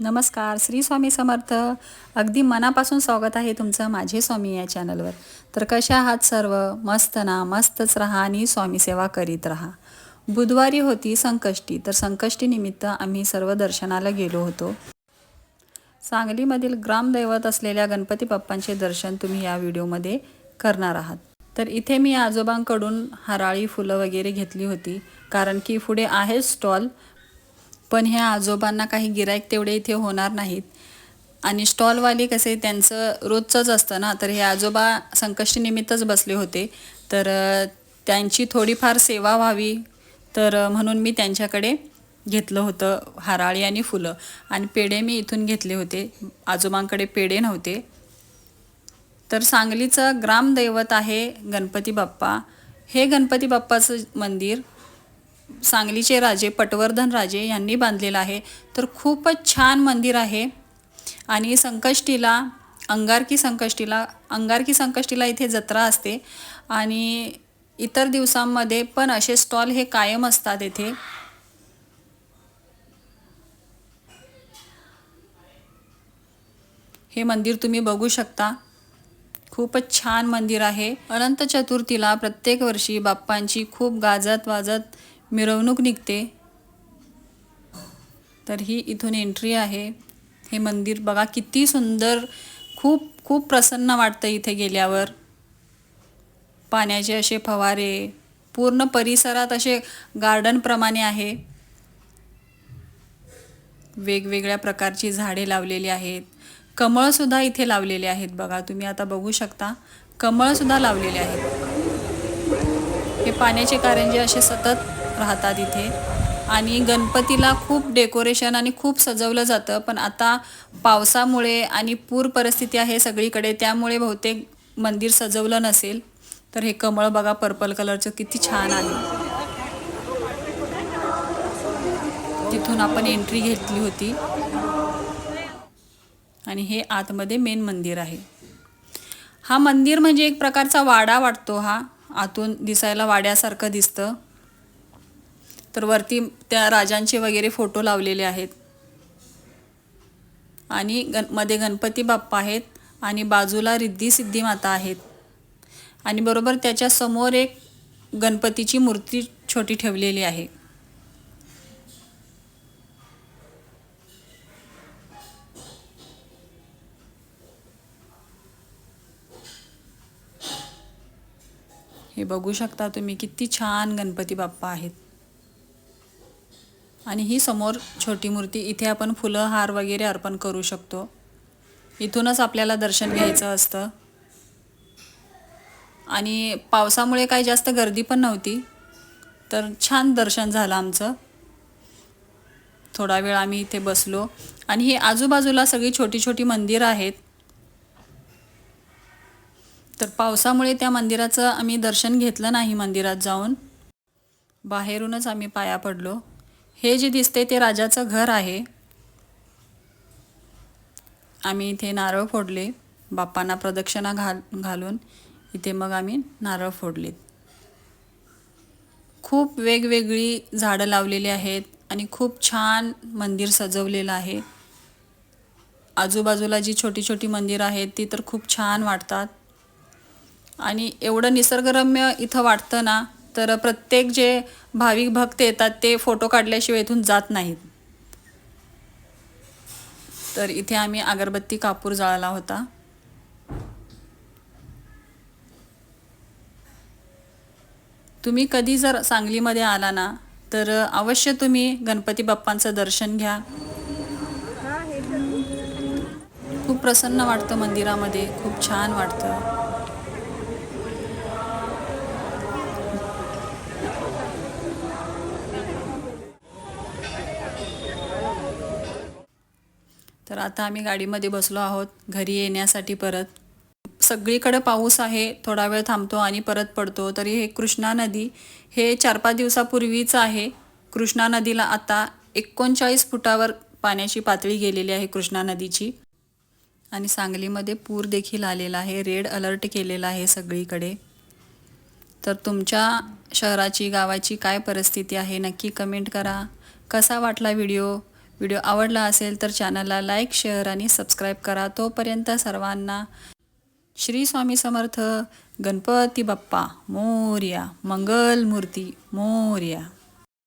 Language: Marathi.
नमस्कार श्री स्वामी समर्थ. अगदी मनापासून स्वागत आहे तुमचं माझे स्वामी या चॅनलवर. तर कशा आहात सर्व? मस्त ना? मस्तच राहा आणि स्वामी सेवा करीत राहा. बुधवारी होती संकष्टी तर संकष्टीनिमित्त आम्ही सर्व दर्शनाला गेलो होतो. सांगलीमधील ग्रामदैवत असलेल्या गणपती बाप्पांचे दर्शन तुम्ही या व्हिडिओमध्ये करणार आहात. तर इथे मी आजोबांकडून हराळी फुलं वगैरे घेतली होती कारण की पुढे आहे स्टॉल पण ह्या आजोबांना काही गिरायक तेवढे इथे होणार नाहीत. आणि स्टॉलवाले कसे त्यांचं रोजचंच असतं ना. तर हे आजोबा संकष्टीनिमित्तच बसले होते. तर त्यांची थोडीफार सेवा व्हावी. तर म्हणून मी त्यांच्याकडे घेतलं होतं हाराळी आणि फुलं. आणि पेढे मी इथून घेतले होते. आजोबांकडे पेढे नव्हते. तर सांगलीचं ग्रामदैवत आहे गणपती बाप्पा. हे गणपती बाप्पाचं मंदिर सांगलीचे राजे पटवर्धन राजे यांनी बांधलेलं आहे. तर खूपच छान मंदिर आहे. आणि संकष्टीला अंगारकी संकष्टीला अंगारकी संकष्टीला इथे जत्रा असते. आणि इतर दिवसांमध्ये पण असे स्टॉल हे कायम असतात इथे. हे मंदिर तुम्ही बघू शकता. खूपच छान मंदिर आहे. अनंत चतुर्थीला प्रत्येक वर्षी बाप्पांची खूप गाजत वाजत मिरवणूक निघते. तर ही इथून एंट्री आहे. हे मंदिर बघा किती सुंदर खूप खूप प्रसन्न वाटतं इथे गेल्यावर. पाण्याचे असे फवारे पूर्ण परिसरात असे गार्डनप्रमाणे आहे. वेगवेगळ्या प्रकारची झाडे लावलेली आहेत. कमळसुद्धा इथे लावलेले आहेत बघा तुम्ही आता बघू शकता. कमळसुद्धा लावलेले आहेत. हे पाण्याचे कारंजे असे सतत राहतात इथे. आणि गणपतीला खूप डेकोरेशन आणि खूप सजवलं जातं. पण आता पावसामुळे आणि पूर परिस्थिती आहे सगळीकडे त्यामुळे बहुतेक मंदिर सजवलं नसेल. तर हे कमळ बघा पर्पल कलरचं किती छान आहे. तिथून आपण एंट्री घेतली होती. आणि हे आतमध्ये मेन मंदिर आहे. हा मंदिर म्हणजे एक प्रकारचा वाडा वाटतो हा. आतून दिसायला वाड्यासारखं दिसतं. तर वरती त्या राजांचे वगैरे फोटो लावलेले आहेत. आणि गणमध्ये गणपती बाप्पा आहेत आणि बाजूला रिद्धी सिद्धी माता आहेत. आणि बरोबर त्याच्यासमोर एक गणपतीची मूर्ती छोटी ठेवलेली आहे. हे बघू शकता तुम्ही किती छान गणपती बाप्पा आहेत. आणि ही समोर छोटी मूर्ती इथे आपण फुलं हार वगैरे अर्पण करू शकतो. इथूनच आपल्याला दर्शन घ्यायचं असतं. आणि पावसामुळे काही जास्त गर्दी पण नव्हती. तर छान दर्शन झालं आमचं. थोडा वेळ आम्ही इथे बसलो. आणि ही आजूबाजूला सगळी छोटी छोटी मंदिरं आहेत. तर पावसामुळे त्या मंदिराचं आम्ही दर्शन घेतलं नाही मंदिरात जाऊन. बाहेरूनच आम्ही पाया पडलो. हे जे दिसते ते राजाचं घर आहे. आम्ही इथे नारळ फोडले बाप्पांना प्रदक्षिणा घाल घालून इथे मग आम्ही नारळ फोडले. खूप वेगवेगळी झाडं लावलेली आहेत आणि खूप छान मंदिर सजवलेलं आहे. आजूबाजूला जी छोटी छोटी मंदिरं आहेत ती तर खूप छान वाटतात. आणि एवढं निसर्गरम्य इथं वाटतं ना तर प्रत्येक जे भाविक भक्त येतात ते फोटो काढल्याशिवाय इथून जात नाहीत. तर इथे आम्ही अगरबत्ती कापूर जाळला होता. तुम्ही कधी जर सांगलीमध्ये आला ना तर अवश्य तुम्ही गणपती बाप्पांचं दर्शन घ्या. खूप प्रसन्न वाटतं मंदिरामध्ये खूप छान वाटतं. आता आम्ही गाडीमध्ये बसलो आहोत घरी येण्यासाठी परत. सगळीकडे पाऊस आहे थोडा वेळ थांबतो आणि परत पडतो. तरी हे कृष्णा नदी हे चार पाच दिवसापूर्वीच आहे. कृष्णा नदीला आता एकोणचाळीस फुटावर पाण्याची पातळी गेलेली आहे कृष्णा नदीची. आणि सांगलीमध्ये पूर देखील आलेला आहे. रेड अलर्ट केलेला आहे सगळीकडे. तर तुमच्या शहराची गावाची काय परिस्थिती आहे? नक्की कमेंट करा. कसा वाटला व्हिडिओ? व्हिडिओ आवडला असेल तर चॅनलला लाईक शेअर आणि सबस्क्राईब करा. तोपर्यंत सर्वांना श्री स्वामी समर्थ गणपती बाप्पा मोर्या मंगलमूर्ती मोर्या.